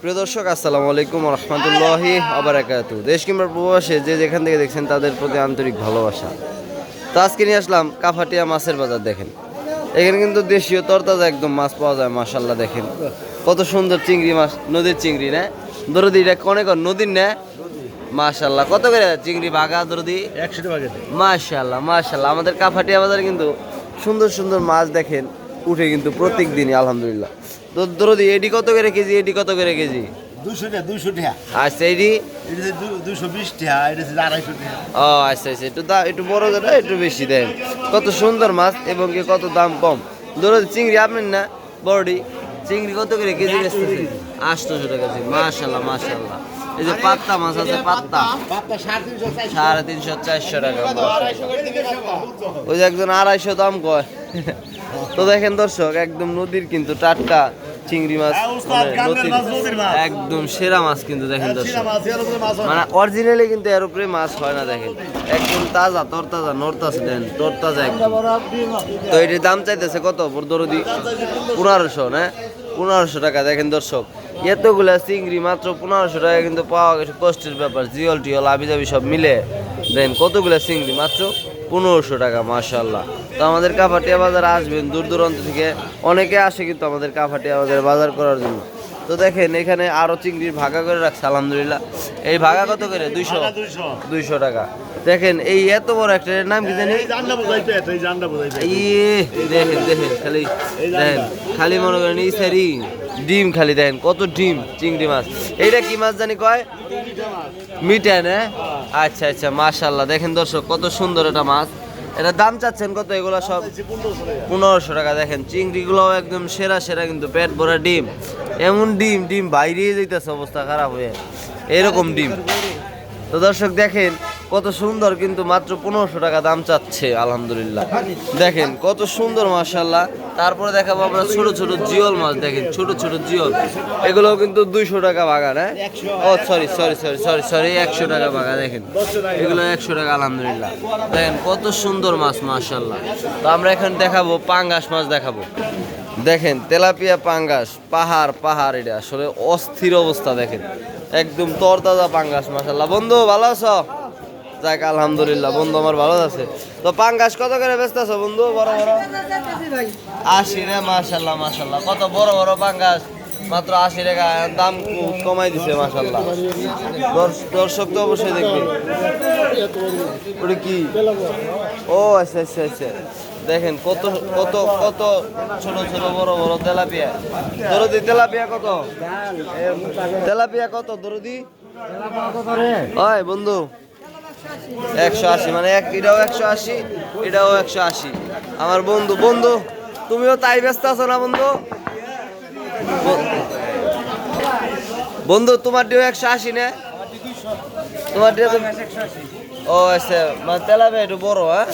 প্রিয় দর্শক আসসালামু আলাইকুম রহমতুল্লাহি আবরাকাত। দেশ কিংবা প্রবাসে যে যেখান থেকে দেখছেন তাদের প্রতি আন্তরিক ভালোবাসা। তো আজকে নিয়ে আসলাম কাফাটিয়া মাছের বাজার দেখেন। এখানে কিন্তু দেশীয় তরতাজা একদম মাছ পাওয়া যায় মাশাল্লাহ দেখেন। কত সুন্দর চিংড়ি মাছ নদীর চিংড়ি না? দরদি এটা কনে কন নদীর না? মাশাল্লাহ কত করে চিংড়ি বাঘা দরদি? একশো টাকা মাশাল্লাহ মাশাল্লাহ আমাদের কাফাটিয়া বাজারে কিন্তু সুন্দর সুন্দর মাছ দেখেন উঠে কিন্তু প্রত্যেক দিনই আলহামদুলিল্লাহ। দরদি এডি কত করে কেজি? এডি কত করে কেজি? দুশো টাকা দুশো টাকা। আচ্ছা এডি? দুশো বিশ টাকা এটা আড়াইশো টাকা। ও আচ্ছা আচ্ছা একটু দা একটু বড় যেটা একটু বেশি দেন। কত সুন্দর মাছ এবং কি কত দাম কম। দরদি চিংড়ি আপনার না বড়ি? চিংড়ি কত করে কেজি বেচতেছে আটশোশো টাকা কেজি মাশাল্লাহ মাশাল্লাহ এই যে পাত্তা মাছ আছে পাত্তা সাড়ে তিনশো চারশো। টাকা ওই যে একজন আড়াইশো দাম কয়। তো দেখেন দর্শক একদম নদীর কিন্তু টাটকা চিংড়ি মাছ হ্যাঁ, মানে। একদম সেরা মাছ কিন্তু দেখেন দর্শক। হয় না। মানে অরিজিনালি কিন্তু এর উপরে মাছ হয় না দেখেন। একদম তাজা তরতাজা নরতাজা দেন তরতাজা একদম। তো এটির দাম চাইতেছে কত? দরদি পনেরোশো না? পনেরোশো টাকা দেখেন দর্শক। এতগুলা চিংড়ি মাত্র পনেরোশো টাকা কিন্তু পাওয়া গেছে কষ্টের ব্যাপার জিওল টিওল আবি জাবি সব মিলে। দেন কতগুলা চিংড়ি মাত্র? পনেরোশো টাকা মাশাল্লাহ তো আমাদের কাফাটিয়া বাজার আসবেন দূর দূরান্ত থেকে অনেকে আসে কিন্তু আমাদের কাফাটিয়া বাজারে বাজার করার জন্য। তো দেখেন এখানে আরও চিংড়ির ভাগা করে রাখছে আলহামদুলিল্লাহ। এই ভাগা কত করে? দুইশো। দুইশো। টাকা। দেখেন এই এত বড় একটা নাম কি জানি? ইয়ে দেখেন দেখেন খালি দেখেন খালি মনে করেন এই সারি। ডিম খালি দেখেন, কত ডিম, চিংড়ি মাছ। এইটা কি মাছ জানি কয়? মিঠা না আচ্ছা আচ্ছা মাশাল্লাহ দেখেন দর্শক, কত সুন্দর এটা মাছ। এটা দাম চাচ্ছেন কত? এগুলো সব পনেরোশো টাকা। দেখেন চিংড়িগুলো একদম সেরা সেরা কিন্তু পেট ভরা ডিম। এমন ডিম ডিম বাইরে যেতেছে অবস্থা খারাপ হয়ে। এরকম ডিম। তো দর্শক, দেখেন কত সুন্দর কিন্তু মাত্র পনেরোশো টাকা দাম চাচ্ছে, আলহামদুলিল্লাহ। দেখেন, কত সুন্দর মাশাল্লাহ তারপরে দেখাবো আমরা ছোট ছোট জিওল মাছ, দেখেন, ছোট ছোট জিওল। এগুলো কিন্তু দুইশো টাকা বাগান হ্যাঁ? ও sorry sorry sorry sorry sorry একশো টাকা বাগা দেখেন। এগুলো একশো টাকা, আলহামদুলিল্লাহ। দেখেন, কত সুন্দর মাছ মাশাল্লাহ তো আমরা এখন দেখাবো পাঙ্গাস মাছ দেখাবো। দেখেন, তেলাপিয়া পাঙ্গাস, পাহাড় পাহাড় এটা, আসলে অস্থির অবস্থা, দেখেন। একদম তরতাজা পাঙ্গাস মাশাল্লাহ বন্ধু, ভালো আছো? যাক, আলহামদুলিল্লাহ, বন্ধু আমার ভালো আছে। তো পাঙ্গাস কত করে ব্যস্ত আছো, বন্ধু? বড় বড়। আশি রে, মাশাল্লাহ মাশাল্লাহ। কত বড় বড় পাঙ্গাস? মাত্র আশি টাকা, দাম কমাই দিছে, মাশাল্লাহ। দর্শক তো অবশ্যই দেখবে। কি? ও আচ্ছা আচ্ছা আচ্ছা। দেখেন, কত কত কত ছোট ছোট, বড় বড় তেলাপিয়া। দরদি, তেলাপিয়া কত? তেলাপিয়া কত, দরদি? ওই, বন্ধু। একশো আশি মানে এক এটাও একশো আশি, এটাও একশো আশি। আমার বন্ধু বন্ধু, তুমিও তাই ব্যস্ত আছো না, বন্ধু? বন্ধু তোমার ডিও একশো আশি না? তোমার ডিও ও আচ্ছা মানে তেলাবে একটু বড় হ্যাঁ?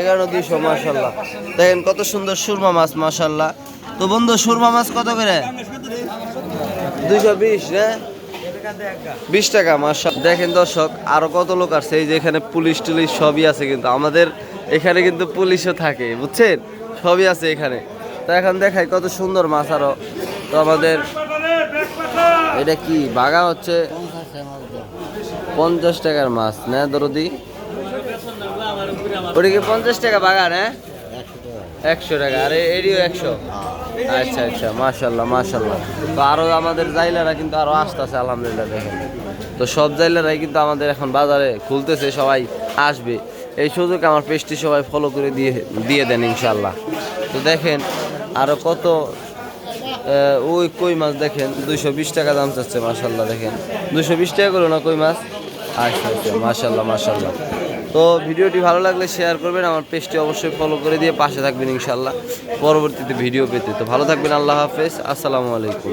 এগারো দুইশো মাসাল্লাহ দেখেন কত সুন্দর সুরমা মাছ মাসাল্লাহ তো বন্ধু, সুরমা মাছ কত করে? দুইশো বিশ হ্যাঁ? বিশ টাকা মাসা দেখেন দর্শক, আরও কত লোক আছে এই যে এখানে পুলিশ টুলিশ সবই আছে কিন্তু। আমাদের এখানে কিন্তু পুলিশও থাকে, বুঝছেন? সবই আছে এখানে। তো এখন দেখাই কত সুন্দর মাছ আরও। তো আমাদের এটা কি? বাগা হচ্ছে পঞ্চাশ টাকার মাছ না দরদি। ওটা কি পঞ্চাশ টাকা বাগান হ্যাঁ? একশো টাকা, আরে এটিও একশো। আচ্ছা আচ্ছা মাশাল্লাহ মাশাল্লাহ। তো আরও আমাদের জাইলারা কিন্তু আরও আসতেছে, আলহামদুলিল্লাহ, দেখেন। তো সব জাইলারাই কিন্তু আমাদের এখন বাজারে খুলতেছে, সবাই আসবে। এই সুযোগ আমার পেজটি সবাই ফলো করে দিয়ে দিয়ে দেন, ইনশাল্লাহ। তো দেখেন, আরও কত ওই কই মাছ দেখেন, দুইশো বিশ টাকা দাম চাচ্ছে, মাশাল্লাহ, দেখেন। দুইশো বিশ টাকা করো না কই মাছ? আচ্ছা আচ্ছা মাশাল্লাহ মাশাল্লাহ। তো ভিডিওটি ভালো লাগলে শেয়ার করবেন, আমার পেজটি অবশ্যই ফলো করে দিয়ে পাশে থাকবেন ইনশাল্লাহ পরবর্তীতে ভিডিও পেতে। তো ভালো থাকবেন, আল্লাহ হাফেজ। আসসালামু আলাইকুম।